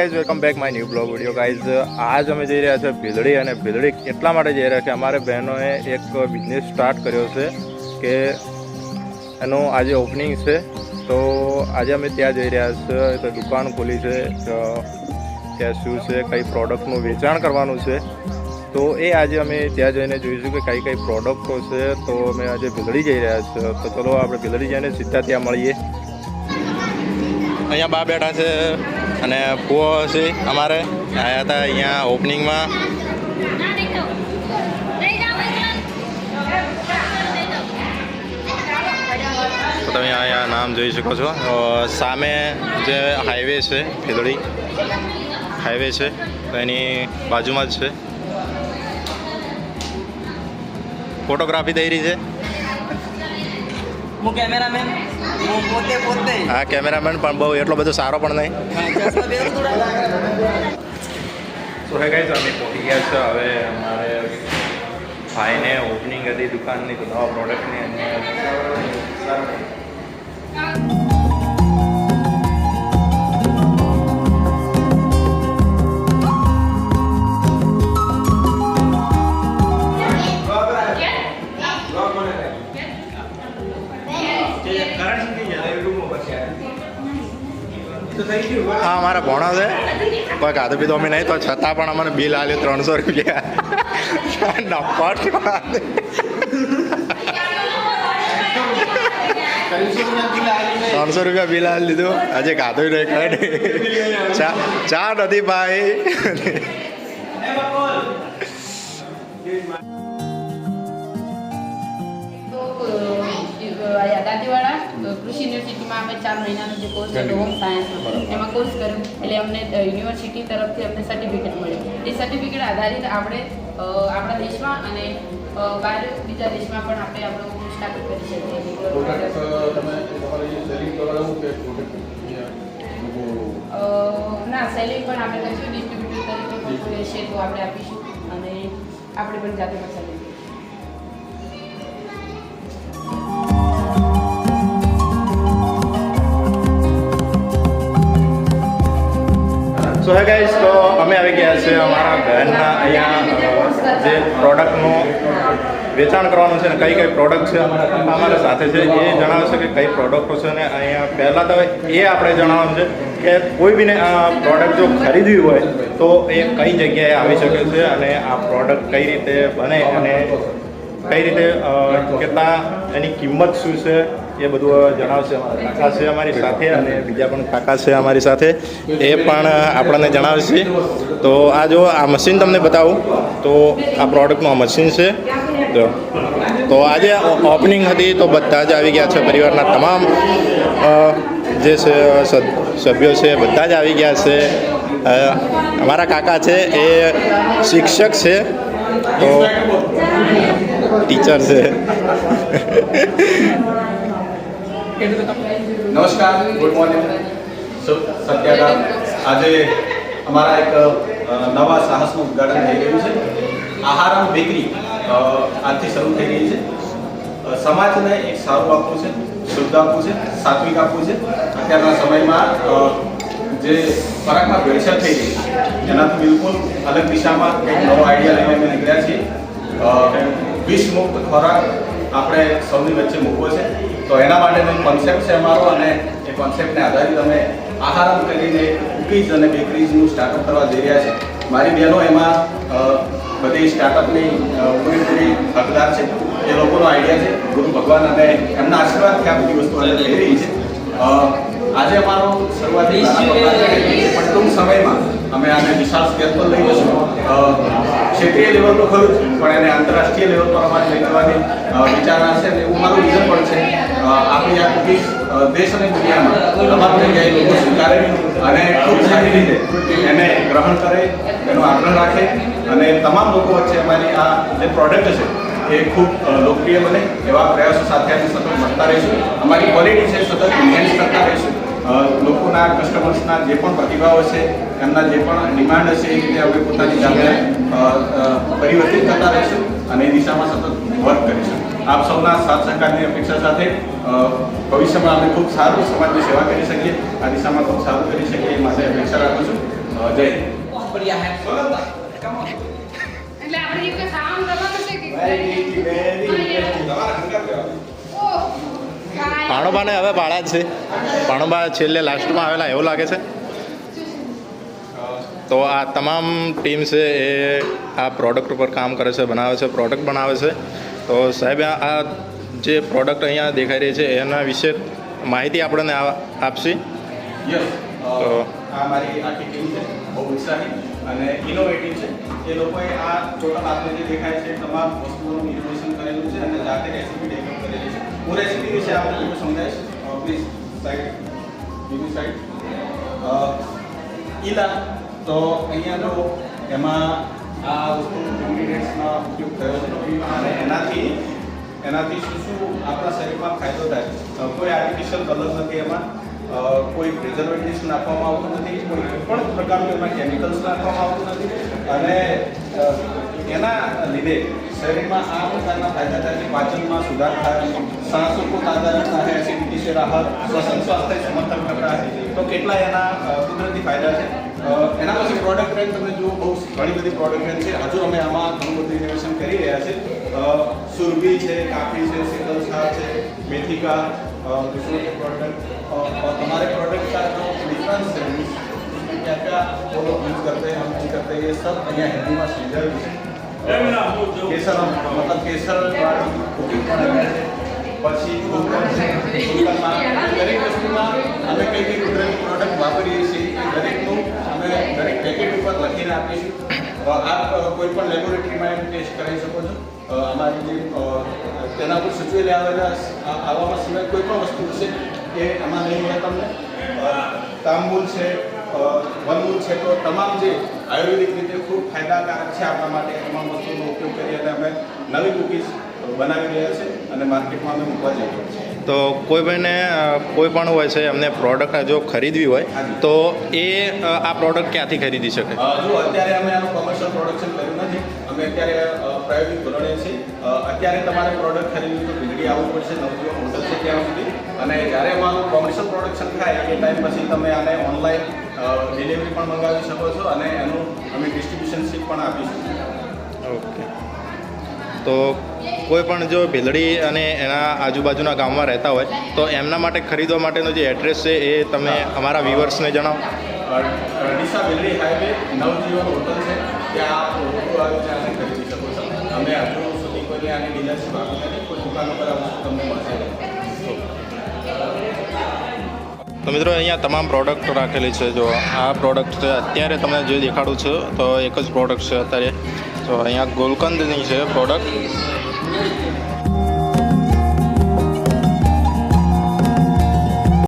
Guys welcome back my new blog video guys આજ અમે જઈ રહ્યા છે ભીલડી અને ભીલડી એટલા માટે જઈ રહ્યા છે? અમારે બહેનોએ એક બિઝનેસ સ્ટાર્ટ કર્યો છે કે એનું આજે ઓપનિંગ છે. તો આજે અમે ત્યાં જઈ રહ્યા છે તો દુકાન ખોલી છે ત્યાં શું છે, કઈ પ્રોડક્ટનું વેચાણ કરવાનું છે. તો એ આજે અમે ત્યાં જઈને જોઈશું કે કઈ કઈ પ્રોડક્ટો છે. તો અમે આજે ભીલડી જઈ રહ્યા છીએ. તો ચલો આપણે ભીલડી જઈને સીધા ત્યાં મળીએ. અહીંયા બા બેઠા છે. અને ફુઓ છે અમારે. આવ્યા હતા અહીંયા ઓપનિંગમાં તમે અહીંયા નામ જોઈ શકો છો. સામે જે હાઈવે છે, ભીલડી હાઈવે છે એની બાજુમાં જ છે. ફોટોગ્રાફી થઈ રહી છે. હું કેમેરામેન હું પોતે પોતે. હા કેમેરામેન પણ બહુ એટલો બધો સારો પણ નહીં. સો હે ગાઈઝ અમે પહોંચી ગયા છે હવે અમારે ભાઈને ઓપનિંગ હતી દુકાનની તો નવા પ્રોડક્ટની અને હા અમારા ભણો છે. કોઈ ખાધું પીધું અમે નહીં તો છતાં પણ અમને બિલ આવ્યું ત્રણસો રૂપિયા. ત્રણસો રૂપિયા બિલ આવી લીધું આજે ખાધું નહીં કઈ ચા ચા નથી ભાઈ. કૃષિ યુનિવર્સિટીમાં અમે ચાર મહિનાનો જે કોર્સ હતો હોમ સાયન્સનો એમાં કોર્સ કર્યો. એટલે અમને યુનિવર્સિટી તરફથી અમને સર્ટિફિકેટ મળ્યું. એ સર્ટિફિકેટ આધારિત આપણે આપણા દેશમાં અને બહાર બીજા દેશમાં પણ આપણે આપણો સ્થાપિત કરી શકીએ. ના સેલિંગ પણ આપણે કરીશું. ડિસ્ટ્રીબ્યુટર તરીકે પણ રહેશે તો આપણે આપીશું. અને આપણે પણ જાતે પણ સો હે ગાઈસ તો અમે આવી ગયા છે અમારા ઘરના અહીંયા જે પ્રોડક્ટનું વેચાણ કરવાનું છે ને, કઈ કઈ પ્રોડક્ટ છે અમારા સાથે છે. એ જણાવશે કે કઈ પ્રોડક્ટો છે ને અહીંયા પહેલાં તો એ આપણે જણાવવાનું છે કે કોઈ બીને આ પ્રોડક્ટ જો ખરીદવી હોય, તો એ કઈ જગ્યાએ આવી શકે છે અને આ પ્રોડક્ટ કઈ રીતે બને અને કઈ રીતે કેટલા એની કિંમત શું છે એ બધું જણાવશે કાકા છે અમારી સાથે અને બીજા પણ કાકા છે અમારી સાથે. એ પણ આપણને જણાવશે. તો આ જો, આ મશીન તમને બતાવું. તો આ પ્રોડક્ટનું આ મશીન છે. જો. તો આજે ઓપનિંગ હતી તો બધા જ આવી ગયા છે, પરિવારના તમામ જે છે સભ્યો છે, બધા જ આવી ગયા છે. અમારા કાકા છે, એ શિક્ષક છે. તો, ટીચર છે. નમસ્કાર ગુડ મોર્નિંગ સત્યાગ્રહ આજે અમારા એક નવા સાહસનું ઉદઘાટન થઈ ગયું છે. આહારમ બેકરી આજથી શરૂ થઈ ગઈ છે. સમાજને એક સારું આપવું છે, શુદ્ધ આપવું છે, સાત્વિક આપવું છે. અત્યારના સમયમાં જે ખોરાકમાં ભેળસેળ થઈ ગઈ એનાથી બિલકુલ અલગ દિશામાં કંઈક નવો આઈડિયા લઈને અમે નીકળ્યા છીએ. વિષમુક્ત વિષ મુક્ત ખોરાક આપણે સૌની વચ્ચે મૂકવો છે. તો એના માટેનો કોન્સેપ્ટ છે અમારો અને એ કોન્સેપ્ટને આધારિત અમે આહારમ કરીને કુકીઝ અને બેકરીઝનું સ્ટાર્ટઅપ કરવા જઈ રહ્યા છે. મારી બહેનો એમાં બધી સ્ટાર્ટઅપની પૂરેપૂરી હકદાર છે. એ લોકોનો આઈડિયા છે. ગુરુ ભગવાન અને એમના આશીર્વાદથી આ બધી વસ્તુ આજે થઈ રહી છે. આજે અમારો શરૂઆતી. પણ ટૂંક સમયમાં અમે આને વિશાળ સ્કેલ પર લઈ જશું ક્ષેત્રીય લેવલ તો ખરું જ, પણ એને આંતરરાષ્ટ્રીય લેવલ પર અમારે લઈ જવાની વિચારણા છે અને એવું મારું વિઝન પણ છે. આપણી આ કુકીઝ દેશ અને દુનિયામાં તમામ જગ્યાએ લોકો સ્વીકારે અને ખૂબ સારી રીતે એને ગ્રહણ કરે, એનો આગ્રહ રાખે અને તમામ લોકો વચ્ચે અમારી આ જે પ્રોડક્ટ છે એ ખૂબ લોકપ્રિય બને એવા પ્રયાસો સાથે અમે સતત મળતા રહીશું. અમારી ક્વોલિટી છે, સતત એન્હાન્સ કરતા રહીશું. લોકોના કસ્ટમર્સના જે પણ પ્રતિભાવ છે એમના જે પણ ડિમાન્ડ હશે એ રીતે અમે પોતાની જાતે અ, અ, પરિવર્તિત કરતા રહીશું અને એ દિશામાં સતત વર્ક કરીશું. આપ સૌના સાથ સહકારની અપેક્ષા સાથે ભવિષ્યમાં અમે ખૂબ સારું સમાજની સેવા કરી શકીએ આ દિશામાં ખૂબ સારું કરી શકીએ એ માટે અપેક્ષા રાખું છું. જય હિન્દ. એટલે આપણે કે ઓહ, કાંઈ. પાણોબાને હવે ભાડા જ છે. પાણોબા છેલ્લે લાસ્ટમાં આવેલા એવું લાગે છે? તો આ તમામ ટીમ છે એ આ પ્રોડક્ટ ઉપર કામ કરે છે બનાવે છે પ્રોડક્ટ બનાવે છે. તો સાહેબ આ આ જે પ્રોડક્ટ અહીંયા દેખાઈ રહી છે એના વિશે માહિતી આપણને આપશે? તો- આ મારી આખી ટીમ છે બહુ ઉત્સાહી અને ઇનોવેટિવ છે. એ લોકોએ આ ટોટલ આપણે જે દેખાય છે તમામ વસ્તુઓનું ઇનોવેશન કરેલું છે અને જાતે રેસીપી ડેવલપ કરેલી છે. હું રેસીપી વિશે આપણે થોડું સમજાવીશ પ્લીઝ સાઈડ બીજી સાઈડ ઈલા તો અહીંયા જો એમાં આ વસ્તુ ઇન્ગ્રીડિયન્ટ્સનો ઉપયોગ થયો છે. અને એનાથી એનાથી શું શું આપણા શરીરમાં ફાયદો થાય? છે કોઈ આર્ટિફિશિયલ કલર નથી એમાં. કોઈ પ્રિઝર્વેટિવ્સ નાખવામાં આવતું નથી. કોઈ પણ પ્રકારનું એમાં કેમિકલ્સ નાખવામાં આવતું નથી. અને એના લીધે શરીરમાં આ પ્રકારના ફાયદા થાય છે પાચનમાં સુધાર થાય सांसों को ताज़ा रखना है एसिडिटी से राहत श्वसन स्वास्थ्य समर्थन करता है તો કેટલા એના અ, કુદરતી ફાયદા છે અ, એના પછી પ્રોડક્ટ રેન્જ તમે જુઓ બહુ ઘણી બધી પ્રોડક્ટ રેન્જ છે હજુ અમે આમાં ઘણું બધું ઇનોવેશન કરી રહ્યા છે અ, સુરભી છે કાફી છે સિંગલ છા છે મેથિકા અ, दूसरों के प्रोडक्ट और और हमारे प्रोडक्ट का जो डिफरेंस है उसमें क्या क्या वो लोग यूज़ करते हैं हम यूज़ करते हैं ये सब અહીંયા હિન્દીમાં સમજાવ્યું છે કેસર મતલબ કેસર કુકિંગ પણ પછી દરેક વસ્તુમાં અમે કઈ કઈ કુદરતી પ્રોડક્ટ વાપરીએ છીએ દરેકનું અમે દરેક પેકેટ ઉપર લખીને આપીશું આપ કોઈ પણ લેબોરેટરીમાં એમ ટેસ્ટ કરાવી શકો છો. અમારી જે તેના પર સૂચવેલી આવેલા આ- આવામાં સિવાય કોઈ પણ વસ્તુ છે એ એમાં નહીં મળે તમને. તાંબુલ છે વનમૂલ છે, તો તમામ જે આયુર્વેદિક રીતે ખૂબ ફાયદાકારક છે. આપણા માટે એમાં તમામ વસ્તુનો ઉપયોગ કરી અને અમે નવી કુકીઝ બનાવી રહ્યા છે અને માર્કેટમાં અમે મૂકવા જઈ રહ્યા છીએ. તો કોઈ ભાઈને કોઈ પણ હોય છે એમને પ્રોડક્ટ જો ખરીદવી હોય તો એ આ પ્રોડક્ટ ક્યાંથી ખરીદી શકે? જો અત્યારે અમે આનું કોમર્શિયલ પ્રોડક્શન કર્યું નથી અમે અત્યારે પ્રાયોગિક ધોરણે છીએ. અત્યારે તમારે પ્રોડક્ટ ખરીદવી તો વીજળી આવવું પડશે નવજીવન હોટલ છે ત્યાં સુધી. અને જ્યારે અમારું કોમર્શિયલ પ્રોડક્શન થાય એ ટાઈમ પછી તમે આને ઓનલાઈન ડિલિવરી પણ મંગાવી શકો છો અને એનું અમે ડિસ્ટ્રીબ્યુશન સીટ પણ આપીશું. ઓકે. તો કોઈ પણ જો ભીલડી અને એના આજુબાજુના ગામમાં રહેતા હોય તો એમના માટે ખરીદવા માટેનો જે એડ્રેસ છે એ તમે અમારા વ્યુઅર્સને જણાવો. ડીસા ભીલડી હાઈવે નવજીવન હોટલ છે ત્યાં આપ ખરીદી શકો છો. અમે હજુ સુધી કોઈને આની ડીલરશીપ આપી નથી કોઈ દુકાન પર તો મિત્રો, અહીંયા તમામ પ્રોડક્ટ રાખેલી છે. જો આ પ્રોડક્ટ છે, અત્યારે તમને જે દેખાડું છું, તો એક જ પ્રોડક્ટ છે અત્યારે. તો અહીંયા ગોલકંદની છે પ્રોડક્ટ